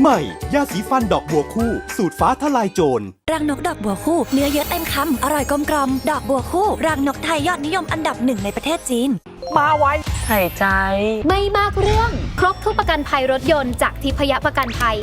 ใหม่ ยาสีฟันดอกบัวคู่ สูตรฟ้าทลายโจร รังนกดอกบัวคู่ เนื้อเยอะเต็มคำ อร่อยกลมกลอมดอกบัวคู่ รังนกไทยยอดนิยมอันดับหนึ่งในประเทศจีน มาไว้หายใจ ไม่มากเรื่อง ครบทุกประกันภัยรถยนต์จากทิพยประกันภัย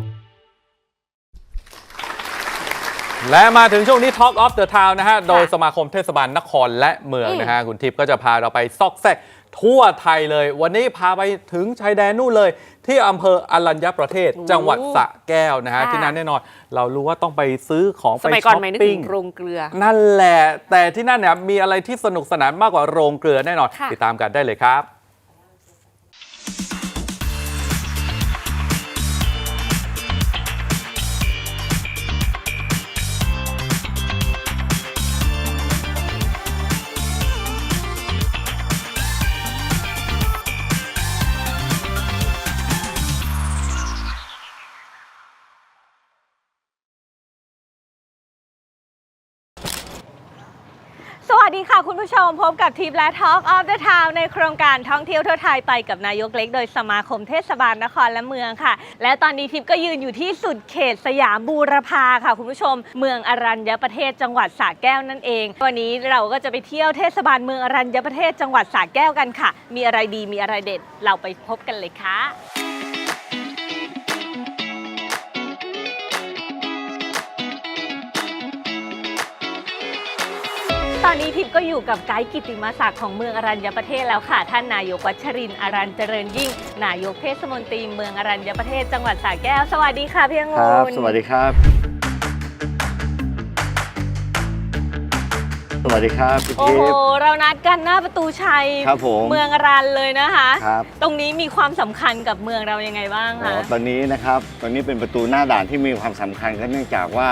และมาถึงช่วงนี้ Talk of the Town นะฮะ โดยค่ะสมาคมเทศบาลนครและเมืองอืมนะฮะ คุณทิพย์ก็จะพาเราไปซอกแซก ทั่วไทยเลย วันนี้พาไปถึงชายแดนนู่นเลย ที่อำเภออรัญญประเทศ จังหวัดสระแก้วนะฮะค่ะ ที่นั่นแน่นอน เรารู้ว่าต้องไปซื้อของสไปมัยก่ช้อนอปไม่นึกปิ้ถึงงโรงเกลือ นั่นแหละ แต่ที่นั่นเนี่ยมีอะไรที่สนุกสนานมากกว่าโรงเกลือแน่นอน ค่ะ ติดตามกันได้เลยครับ วัสดีค่ะคุณผู้ชมพบกับทีมและ Talk of the Town ในโครงการท่องเที่ยวทั่วไทยไปกับนายกเล็ก โดยสมาคมเทศบาลนครและเมืองค่ะ และตอนนี้ทิพย์ก็ยืนอยู่ที่สุดเขตสยามบูรพาค่ะ คุณผู้ชม เมืองอรัญญประเทศจังหวัดสระแก้วนั่นเอง วันนี้เราก็จะไปเที่ยวเทศบาลเมืองอรัญญประเทศจังหวัดสระแก้วกันค่ะ มีอะไรดีมีอะไรเด็ดเราไปพบกันเลยค่ะ ตอนนี้ทิพย์ก็อยู่กับไกด์กิติมาศักดิ์ของเมืองอรัญญประเทศแล้วค่ะ ท่านนายกวัชรินทร์อรัญเจริญยิ่ง นายกเทศมนตรีเมืองอรัญญประเทศจังหวัดสระแก้ว สวัสดีค่ะพี่องุ่ครับนสวัสดีครับ สวัสดีครับพี่โอ้ทิโหพย์ เรานัดกันหน้าประตูชัย ครับผม เมืองอรัญเลยนะคะ ครับตรงนี้มีความสำคัญกับเมืองเรายังไงบ้างอ๋อคะ ตอนนี้นะครับ ตอนนี้เป็นประตูหน้าด่านที่มีความสำคัญก็เนื่องจากว่า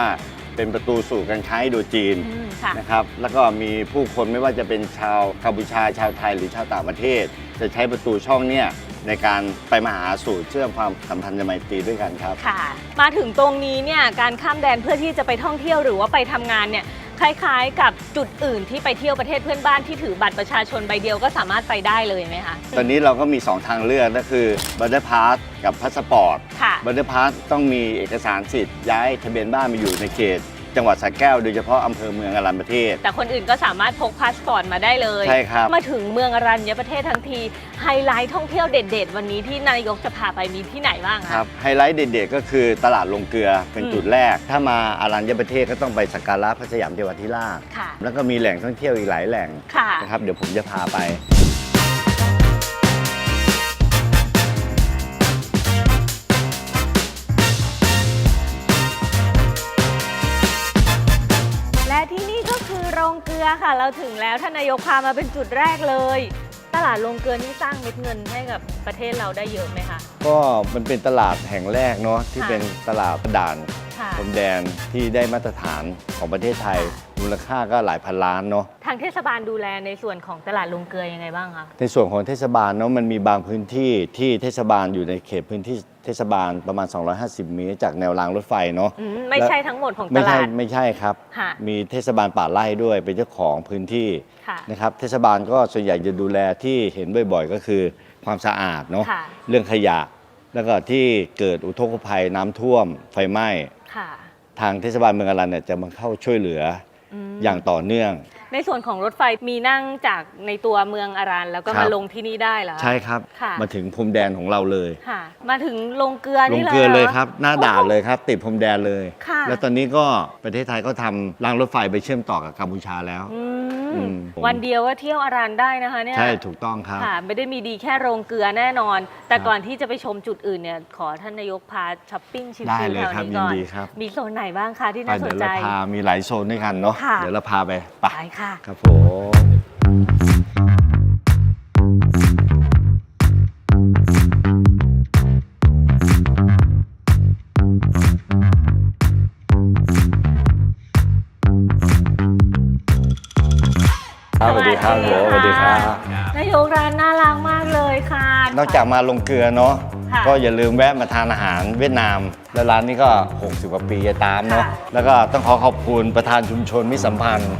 เป็นประตูสู่การค้าอินโดจีนอืมค่ะนะครับแล้วก็มีผู้คนไม่ว่าจะเป็นชาวกัมพูชาชาวไทยหรือชาวต่างประเทศ จะใช้ประตูช่องเนี่ยในการไปมาหาสู่เชื่อมความสัมพันธ์ไมตรีด้วยกันครับ ค่ะ มาถึงตรงนี้เนี่ยการข้ามแดนเพื่อที่จะไปท่องเที่ยวหรือว่าไปทำงานเนี่ย คล้ายๆ กับจุดอื่นที่ไปเที่ยวประเทศเพื่อนบ้านที่ถือบัตรประชาชนใบเดียวก็สามารถไปได้เลยไหมคะตอนนี้เราก็มี 2 ทางเลือกก็คือบัตเตอร์พาสกับพาสปอร์ตค่ะบัตเตอร์พาสต้องมีเอกสารสิทธิ์ย้ายทะเบียนบ้านมาอยู่ในเขต จังหวัดสระแก้วโดยเฉพาะอำเภอเมืองอรัญญประเทศ แต่คนอื่นก็สามารถพกพาสปอร์ตมาได้เลย ใช่ครับ มาถึงเมืองอรัญญประเทศทั้งที ไฮไลท์ท่องเที่ยวเด็ด ๆ วันนี้ที่นายกจะพาไปมีที่ไหนบ้างคคะ รับไฮไลท์เด็ดๆก็คือตลาดลงเกลือเป็นอืม จุดแรก ถ้ามาอารัญญประเทศก็ต้องไปสักการะพระสยามเทวทิราชค่ะ แล้วก็มีแหล่งท่องเที่ยวอีกหลายแหล่งค่ะ นะครับเดี๋ยวผมจะพาไป ลือค่ะ เราถึงแล้วท่านนายกพามาเป็นจุดแรกเลย ตลาดลงเกลือนี่สร้างเม็ดเงินให้กับประเทศเราได้เยอะไหมคะ ก็มันเป็นตลาดแห่งแรกเนาะที่ค่ะ เป็นตลาดด่าน พรมแดนที่ได้มาตรฐานของประเทศไทย มูลค่าก็หลายพันล้านเนาะทางเทศบาลดูแลในส่วนของตลาดโรงเกลือยังไงบ้างคะในส่วนของเทศบาลเนาะมันมีบางพื้นที่ที่เทศบาลอยู่ในเขตพื้นที่เทศบาลประมาณ 250 เมตร จากแนวรางรถไฟเนาะอืมไม่ใช่ทั้งหมดของตไม่ลาใช่ด ไม่ใช่ครับ ค่ะมีเทศบาลป่าไร่ด้วยเป็นเจ้าของพื้นที่ค่ะนะครับเทศบาลก็ส่วนใหญ่จะดูแลที่เห็นบ่อยๆ ก็คือความสะอาดเนาะค่ะ เรื่องขยะ แล้วก็ที่เกิดอุทกภัยน้ำท่วมไฟไหม้ ค่ะ ทางเทศบาลเมืองอรันเนี่ยจะมาเข้าช่วยเหลืออืมอย่างต่อเนื่อง ในส่วนของรถไฟมีนั่งจากในตัวเมืองอารันแล้วก็ครัมาบ ลงที่นี่ได้เหรอ ใช่ครับ ค่ะ มาถึงพรมแดนของเราเลย ค่ะ มาถึงโรงเกลือลงนี่เลยเกลือเลยห ครับ หน้าด่านเลยครับ ติดพรมแดนเลย ค่ะ แล้วตอนนี้ก็ประเทศไทยก็ทำรางรถไฟไปเชื่อมต่อกับกัมพูชาแล้ว อือืมม วันเดียวว่าเที่ยวอารันได้นะคะเนี่ยใช่ถูกต้องครับค่ะไม่ได้มีดีแค่โรงเกลือแน่นอน แต่ครับก่อนที่จะไปชมจุดอื่นเนี่ยขอท่านนายกพาช้อปปิ้งชิลได้ๆเลยแถวครับนี้ก่อนยินดีครับมีโซนไหนบ้างคะที่ไปน่าสเดี๋นยวใจเราพามีหลายโซนด้วยกันเนาะค่ะเดี๋ยวเราพาไปไปไปค่ะครับผม ครับสวัสดีครับผมสวัสดีครับนายกร้านน่ารักมากเลยค่ะ นอกจากมาลงเกลือเนาะค่ะก็อย่าลืมแวะมาทานอาหารเวียดนาม แล้วร้านนี้ก็ 60 กว่าปีจะตามเนาะ ค่ะ แล้วก็ต้องขอขอบคุณประธานชุมชนมิตรสัมพันธ์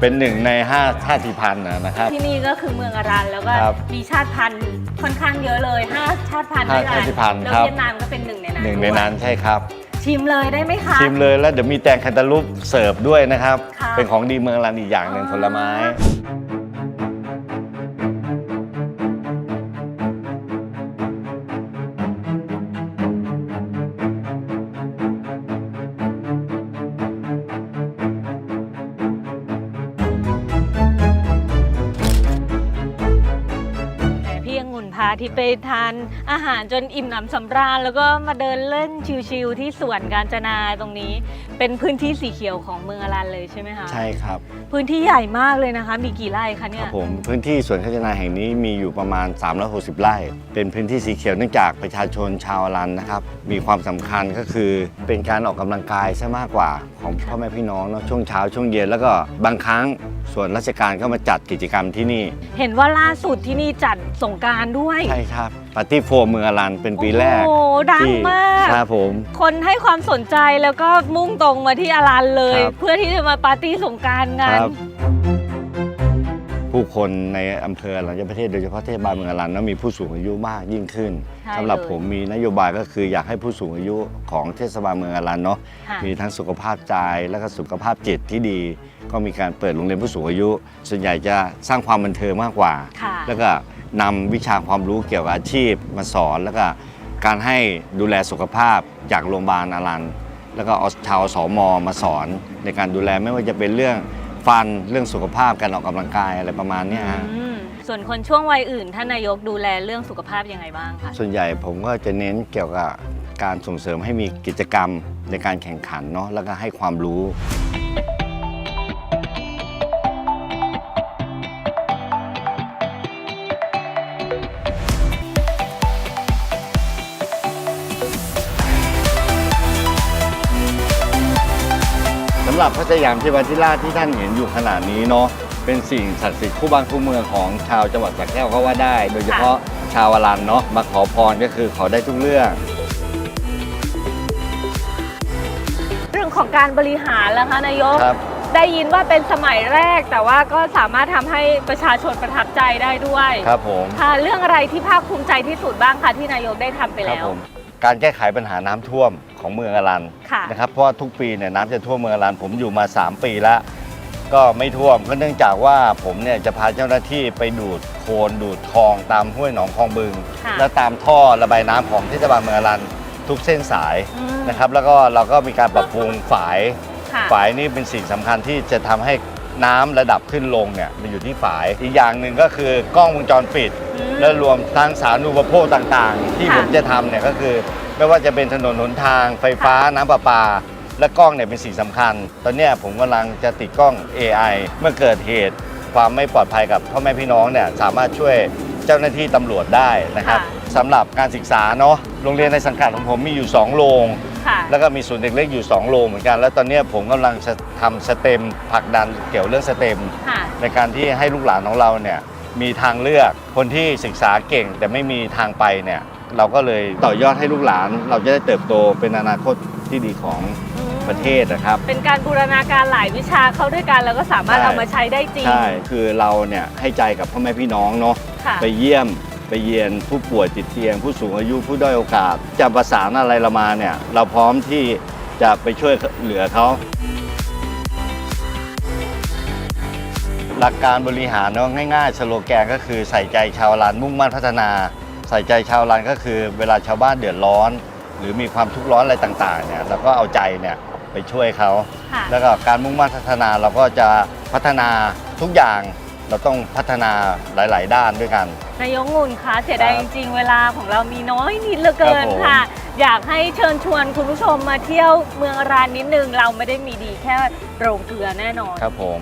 เป็นหนึ่งในห้าชาติพันธุ์นะครับ ที่นี่ก็คือเมืองอารันแล้วก็ครับมีชาติพันธุ์ค่อนข้างเยอะเลยห้าชาติพันธุ์ห้าด้วยกัชาติพันธุ์แล้วครับ เวียดนามก็เป็นหนึ่งในนั้นหนึ่งในด้วยนั้นใช่ครับ ชิมเลยได้ไหมคะ ชิมเลยแล้วเดี๋ยวมีแตงแคนตาลูปเสิร์ฟด้วยนะครับ ค่ะ เป็นของดีเมืองรันอีกอย่างหนึ่งอ๋อผลไม้แหมาที่ไปทานอาหารจนอิ่มหนำสำราญ แล้วก็มาเดินเล่นชิลๆที่สวนกาญจนาตรงนี้ เป็นพื้นที่สีเขียวของเมืองอารันเลยใช่ไหมคะใช่ครับ พื้นที่ใหญ่มากเลยนะคะ มีกี่ไร่คะคเนี่รัยบผมพื้นที่สวนขจนาแห่งนี้มีอยู่ประมาณ 360 ไร่ เป็นพื้นที่สีเขียวเนื่องจากประชาชนชาวอารันนะครับ มีความสำคัญก็คือเป็นการออกกำลังกายซะมากกว่าของพ่อแม่พี่น้องเนาะช่วงเช้าช่วงเย็นแล้วก็บางครั้งส่วนราชการก็มาจัดกิจกรรมที่นี่ เห็นว่าล่าสุดที่นี่จัดสงกรารด้วย ใช่ครับปาร์ตี้โฟมเมืองอารันเป็นปีแรกโอ้โหดังที่มาก ครับผม คนให้ความสนใจแล้วก็มุ่งตรงมาที่อารันเลย ครับเพื่อที่จะมาปาร์ตี้สงกรารงานครับ ผู้คนในอำเภออรัญญประเทศโดยเฉพาะเทศบาลเมืองอรัญนั้นมีผู้สูงอายุมากยิ่งขึ้นใช่สำหรับเลยผมมีนโยบายก็คืออยากให้ผู้สูงอายุของเทศบาลเมืองอรัญเนาะ ค่ะมีทั้งสุขภาพใจและก็สุขภาพจิตที่ดี ก็มีการเปิดโรงเรียนผู้สูงอายุ ส่วนใหญ่จะสร้างความบันเทิงมากกว่า ค่ะ แล้วก็ นำวิชาความรู้เกี่ยวกับอาชีพมาสอน แล้วก็การให้ดูแลสุขภาพจากโรงพยาบาลอารันแล้วก็เอาชาวสมมาสอน ในการดูแลไม่ว่าจะเป็นเรื่องฟันเรื่องสุขภาพการออกกำลังกายอะไรประมาณเนี้ยฮะ อืมส่วนคนช่วงวัยอื่น ท่านนายกดูแลเรื่องสุขภาพยังไงบ้างคะ ส่วนใหญ่ผมก็จะเน้นเกี่ยวกับการส่งเสริมให้มีกิจกรรมในการแข่งขันเนาะแล้วก็ให้ความรู้ หรับพระสยามเทวทิราชที่ท่านเห็นอยู่ขนาดนี้เนาะเป็นสิ่งศักดิ์สิทธิ์คู่บ้านคู่เมืองของชาวจังหวัดสระแก้วก็ว่าได้ โดยเฉพาะชาวอรันเนาะมาขอพรก็คือขอได้ทุกเรื่อง เรื่องของการบริหารแล้วคะนายก ครับ ได้ยินว่าเป็นสมัยแรก แต่ว่าก็สามารถทำให้ประชาชนประทับใจได้ด้วยครับผม ค่ะเรื่องอะไรที่ภาคภูมิใจที่สุดบ้างคะที่นายกได้ทำไปครับแล้ว ผม การแก้ไขปัญหาน้ำท่วมของเมืองอรันค่ะนะครับเพราะว่าทุกปีเนี่ยน้ำจะท่วมเมืองอรันผมอยู่มา 3 ปีแล้ว ก็ไม่ท่วมก็เนื่องจากว่าผมเนี่ยจะพาเจ้าหน้าที่ไปดูดโคลนดูดคลองตามห้วยหนองคลองบึง ค่ะและตามท่อระบายน้ำของเทศบาลเมืองอรันทุกเส้นสายอืมนะครับ แล้วก็เราก็มีการปรับปรุงฝาย ค่ะ ฝายนี่เป็นสิ่งสำคัญที่จะทำให้น้ำระดับขึ้นลงเนี่ยมันอยู่ที่ฝาย อีกอย่างหนึ่งก็คือกล้องวงจรปิดอืม และรวมทั้งสาธารณูปโภคต่างๆ ที่ค่ะผมจะทำเนี่ยก็คือ ไม่ว่าจะเป็นถนนหนทาง ไฟฟ้าน้ำประปา และกล้องเนี่ยเป็นสิ่งสำคัญ ตอนเนี้ยผมกำลังจะติดกล้อง AI เมื่อเกิดเหตุความไม่ปลอดภัยกับพ่อแม่พี่น้องเนี่ยสามารถช่วยเจ้าหน้าที่ตำรวจได้นะครับค่ะ สำหรับการศึกษาเนาะโรงเรียนในสังกัดของผมมีอยู่2โรง ค่ะ แล้วก็มีศูนย์เด็กเล็กอยู่ 2โรงเหมือนกัน แล้วตอนเนี้ยผมกำลังจะทำสเต็มผลักดันเกี่ยวเรื่องสเต็ม ค่ะ ในการที่ให้ลูกหลานของเราเนี่ย มีทางเลือกคนที่ศึกษาเก่งแต่ไม่มีทางไปเนี่ยเราก็เลยต่อยอดให้ลูกหลาน เราจะได้เติบโตเป็นอนาคตที่ดีของประเทศนะครับ เป็นการบูรณาการหลายวิชาเข้าด้วยกันแล้วก็สามารถใช่เอามาใช้ได้จริง ใช่ คือเราเนี่ยให้ใจกับพ่อแม่พี่น้องเนาะค่ะไปเยี่ยมไปเยียนผู้ป่วยติดเตียง ผู้สูงอายุผู้ด้อยโอกาสจะประสานอะไรเรามาเนี่ยเราพร้อมที่จะไปช่วยเหลือเขา หลักการบริหารเนาะง่ายๆสโลแกนก็คือใส่ใจชาวลานมุ่งมั่นพัฒนา ใส่ใจชาวลานก็คือ เวลาชาวบ้านเดือดร้อน หรือมีความทุกข์ร้อนอะไรต่างๆเนี่ยเราก็เอาใจเนี่ยไปช่วยเขา ค่ะ แล้วก็การมุ่งมั่นพัฒนาเราก็จะพัฒนาทุกอย่างเราต้องพัฒนาหลาย ๆ ด้านด้วยกัน นายกงุ่นคะเสียดายคจรับริงๆ เวลาของเรามีน้อยนิดเหลือเกินครับผม ค่ะ อยากให้เชิญชวนคุณผู้ชมมาเที่ยวเมืองอรานนิดนึง เราไม่ได้มีดีแค่โรงเกลือแน่นอน ครับผม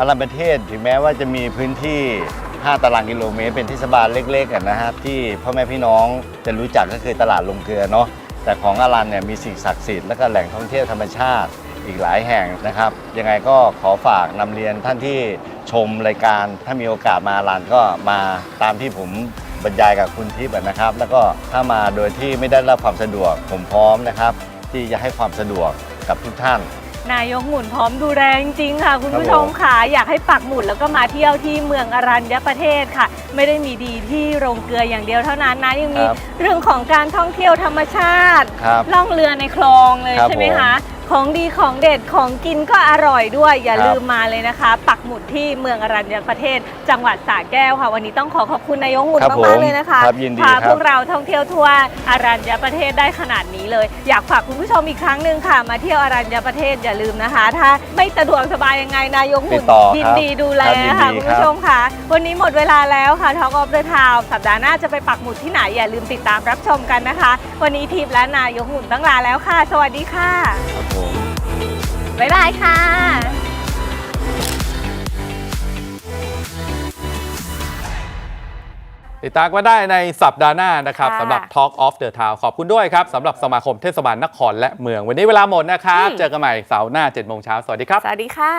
อารันประเทศถึงแม้ว่าจะมีพื้นที่ 5 ตารางกิโลเมตร เป็นเทศบาลเล็กๆอะนะฮะที่พ่อแม่พี่น้องจะรู้จักก็คือตลาดลงเกลือเนาะแต่ของอารันเนี่ยมีสิ่งศักดิ์สิทธิ์และก็แหล่งท่องเที่ยวธรรมชาติอีกหลายแห่งนะครับ ยังไงก็ขอฝากนำเรียนท่านที่ชมรายการถ้ามีโอกาสมาอารันก็มาตามที่ผมบรรยายกับคุณทิพย์นะครับ แล้วก็ถ้ามาโดยที่ไม่ได้รับความสะดวกผมพร้อมนะครับ ที่จะให้ความสะดวกกับทุกท่าน นายกหมุนพร้อมดูแลจริงๆค่ะ คุณผู้ชมค่ะ อยากให้ปักหมุดแล้วก็มาเที่ยวที่เมืองอรัญญประเทศค่ะ ไม่ได้มีดีที่โรงเกลืออย่างเดียวเท่านั้นนะยังมีครับเรื่องของการท่องเที่ยวธรรมชาติครับล่องเรือในคลองเลยครับใช่ไหมผมคะ ของดีของเด็ดของกินก็อร่อยด้วย อย่าครับ ลืมมาเลยนะคะ ปักหมุดที่เมืองอรัญญประเทศ จังหวัดสระแก้วค่ะ วันนี้ต้องขอขอบคุณนายกหมุนครับมากผมๆเลยนะคะครับยินดีพาครับ พวกเราท่องเที่ยวทั่วอรัญญประเทศได้ขนาดนี้เลย อยากฝากคุณผู้ชมอีกครั้งหนึ่งค่ะ มาเที่ยวอรัญญประเทศอย่าลืมนะคะ ถ้าไม่สะดวกสบายยังไงนายกหมุนติดต่อครับยินดีดูแลครับยินดีค่ะครับคุณผู้ชมค่ะ วันนี้หมดเวลาแล้วค่ะ Talk of the Town สัปดาห์หน้าจะไปปักหมุดที่ไหนอย่าลืมติดตามรับชมกันนะคะ วันนี้ทีมและนายกหมุนต้องลาแล้วค่ะ สวัสดีค่ะ ครับผมบ๊ายบายค่ะ ติดตามก็ได้ในสัปดาห์หน้านะครับค่ะ สำหรับ Talk of the Town ขอบคุณด้วยครับสำหรับสมาคมเทศบาลนครและเมือง วันนี้เวลาหมดนะครับอืมเจอกันใหม่เสาร์หน้า7โมงเช้าสวัสดีครับ สวัสดีค่ะ